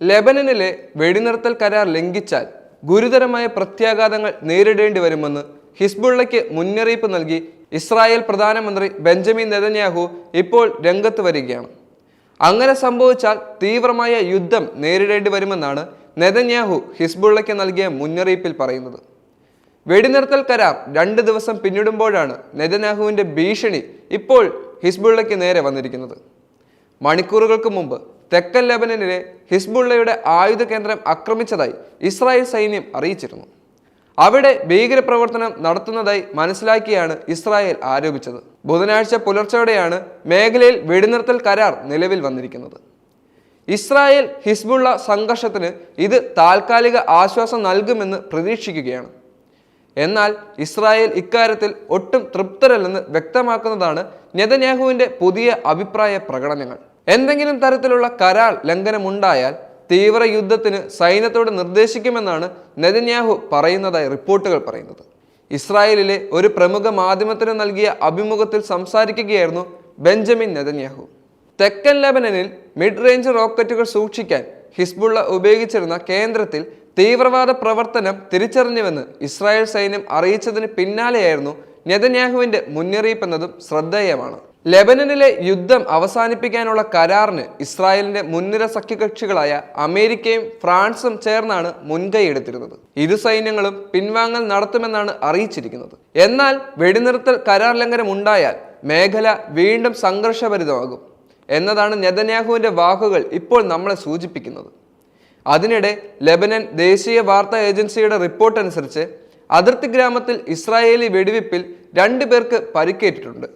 ലെബനനിലെ വെടിനിർത്തൽ കരാർ ലംഘിച്ചാൽ ഗുരുതരമായ പ്രത്യാഘാതങ്ങൾ നേരിടേണ്ടി വരുമെന്ന് ഹിസ്ബുള്ളയ്ക്ക് മുന്നറിയിപ്പ് നൽകി ഇസ്രായേൽ പ്രധാനമന്ത്രി ബെഞ്ചമിൻ നെതന്യാഹു ഇപ്പോൾ രംഗത്ത് വരികയാണ്. അങ്ങനെ സംഭവിച്ചാൽ തീവ്രമായ യുദ്ധം നേരിടേണ്ടി വരുമെന്നാണ് നെതന്യാഹു ഹിസ്ബുള്ളയ്ക്ക് നൽകിയ മുന്നറിയിപ്പിൽ പറയുന്നത്. വെടിനിർത്തൽ കരാർ രണ്ട് ദിവസം പിന്നിടുമ്പോഴാണ് നെതന്യാഹുവിന്റെ ഭീഷണി ഇപ്പോൾ ഹിസ്ബുള്ളയ്ക്ക് നേരെ വന്നിരിക്കുന്നത്. മണിക്കൂറുകൾക്ക് മുമ്പ് തെക്കൻ ലെബനനിലെ ഹിസ്ബുള്ളയുടെ ആയുധ കേന്ദ്രം ആക്രമിച്ചതായി ഇസ്രായേൽ സൈന്യം അറിയിച്ചിരുന്നു. അവിടെ ഭീകരപ്രവർത്തനം നടത്തുന്നതായി മനസ്സിലാക്കിയാണ് ഇസ്രായേൽ ആരോപിച്ചത്. ബുധനാഴ്ച പുലർച്ചെയോടെയാണ് മേഖലയിൽ വെടിനിർത്തൽ കരാർ നിലവിൽ വന്നിരിക്കുന്നത്. ഇസ്രായേൽ ഹിസ്ബുള്ള സംഘർഷത്തിന് ഇത് താൽക്കാലിക ആശ്വാസം നൽകുമെന്ന് പ്രതീക്ഷിക്കുകയാണ്. എന്നാൽ ഇസ്രായേൽ ഇക്കാര്യത്തിൽ ഒട്ടും തൃപ്തരല്ലെന്ന് വ്യക്തമാക്കുന്നതാണ് നെതന്യാഹുവിന്റെ പുതിയ അഭിപ്രായ പ്രകടനങ്ങൾ. എന്തെങ്കിലും തരത്തിലുള്ള കരാർ ലംഘനമുണ്ടായാൽ തീവ്ര യുദ്ധത്തിന് സൈന്യത്തോട് നിർദ്ദേശിക്കുമെന്നാണ് നെതന്യാഹു പറയുന്നതായി റിപ്പോർട്ടുകൾ പറയുന്നത്. ഇസ്രായേലിലെ ഒരു പ്രമുഖ മാധ്യമത്തിന് നൽകിയ അഭിമുഖത്തിൽ സംസാരിക്കുകയായിരുന്നു ബെഞ്ചമിൻ നെതന്യാഹു. തെക്കൻ ലെബനനിൽ മിഡ് റേഞ്ച് റോക്കറ്റുകൾ സൂക്ഷിക്കാൻ ഹിസ്ബുള്ള ഉപയോഗിച്ചിരുന്ന കേന്ദ്രത്തിൽ തീവ്രവാദ പ്രവർത്തനം തിരിച്ചറിഞ്ഞുവെന്ന് ഇസ്രായേൽ സൈന്യം അറിയിച്ചതിന് പിന്നാലെയായിരുന്നു നെതന്യാഹുവിന്റെ മുന്നറിയിപ്പ് എന്നതും ശ്രദ്ധേയമാണ്. ലെബനനിലെ യുദ്ധം അവസാനിപ്പിക്കാനുള്ള കരാറിന് ഇസ്രായേലിന്റെ മുൻനിര സഖ്യകക്ഷികളായ അമേരിക്കയും ഫ്രാൻസും ചേർന്നാണ് മുൻകൈ മുൻകൈയെടുത്തിരുന്നത് ഇരു സൈന്യങ്ങളും പിൻവാങ്ങൽ നടത്തുമെന്നാണ് അറിയിച്ചിരിക്കുന്നത്. എന്നാൽ വെടിനിർത്തൽ കരാർ ലംഘനം ഉണ്ടായാൽ മേഖല വീണ്ടും സംഘർഷഭരിതമാകും എന്നതാണ് നെതന്യാഹുവിന്റെ വാക്കുകൾ ഇപ്പോൾ നമ്മളെ സൂചിപ്പിക്കുന്നത്. അതിനിടെ ലെബനൻ ദേശീയ വാർത്താ ഏജൻസിയുടെ റിപ്പോർട്ട് അനുസരിച്ച് അതിർത്തി ഗ്രാമത്തിൽ ഇസ്രായേലി വെടിവെപ്പിൽ രണ്ടു പേർക്ക് പരിക്കേറ്റിട്ടുണ്ട്.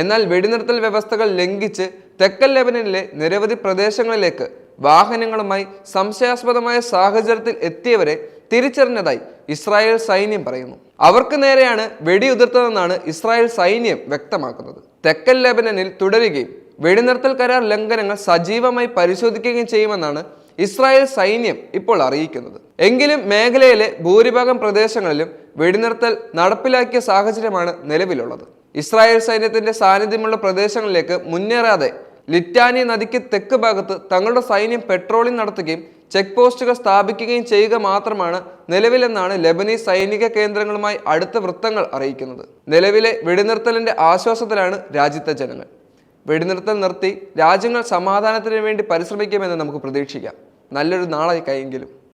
എന്നാൽ വെടിനിർത്തൽ വ്യവസ്ഥകൾ ലംഘിച്ച് തെക്കൻ ലെബനനിലെ നിരവധി പ്രദേശങ്ങളിലേക്ക് വാഹനങ്ങളുമായി സംശയാസ്പദമായ സാഹചര്യത്തിൽ എത്തിയവരെ തിരിച്ചറിഞ്ഞതായി ഇസ്രായേൽ സൈന്യം പറയുന്നു. അവർക്ക് നേരെയാണ് വെടിയുതിർത്തതെന്നാണ് ഇസ്രായേൽ സൈന്യം വ്യക്തമാക്കുന്നത്. തെക്കൻ ലെബനനിൽ തുടരുകയും വെടിനിർത്തൽ കരാർ ലംഘനങ്ങൾ സജീവമായി പരിശോധിക്കുകയും ചെയ്യുമെന്നാണ് ഇസ്രായേൽ സൈന്യം ഇപ്പോൾ അറിയിക്കുന്നത്. എങ്കിലും മേഖലയിലെ ഭൂരിഭാഗം പ്രദേശങ്ങളിലും വെടിനിർത്തൽ നടപ്പിലാക്കിയ സാഹചര്യമാണ് നിലവിലുള്ളത്. ഇസ്രായേൽ സൈന്യത്തിന്റെ സാന്നിധ്യമുള്ള പ്രദേശങ്ങളിലേക്ക് മുന്നേറാതെ ലിറ്റാനി നദിക്ക് തെക്ക് ഭാഗത്ത് തങ്ങളുടെ സൈന്യം പെട്രോളിംഗ് നടത്തുകയും ചെക്ക് പോസ്റ്റുകൾ സ്ഥാപിക്കുകയും ചെയ്യുക മാത്രമാണ് നിലവിലെന്നാണ് ലെബനീസ് സൈനിക കേന്ദ്രങ്ങളുമായി അടുത്ത വൃത്തങ്ങൾ അറിയിക്കുന്നത്. നിലവിലെ വെടിനിർത്തലിന്റെ ആശ്വാസത്തിലാണ് രാജ്യത്തെ ജനങ്ങൾ. വെടിനിർത്തൽ നിർത്തി രാജ്യങ്ങൾ സമാധാനത്തിന് വേണ്ടി പരിശ്രമിക്കുമെന്ന് നമുക്ക് പ്രതീക്ഷിക്കാം. നല്ലൊരു നാളായി കൈയെങ്കിലും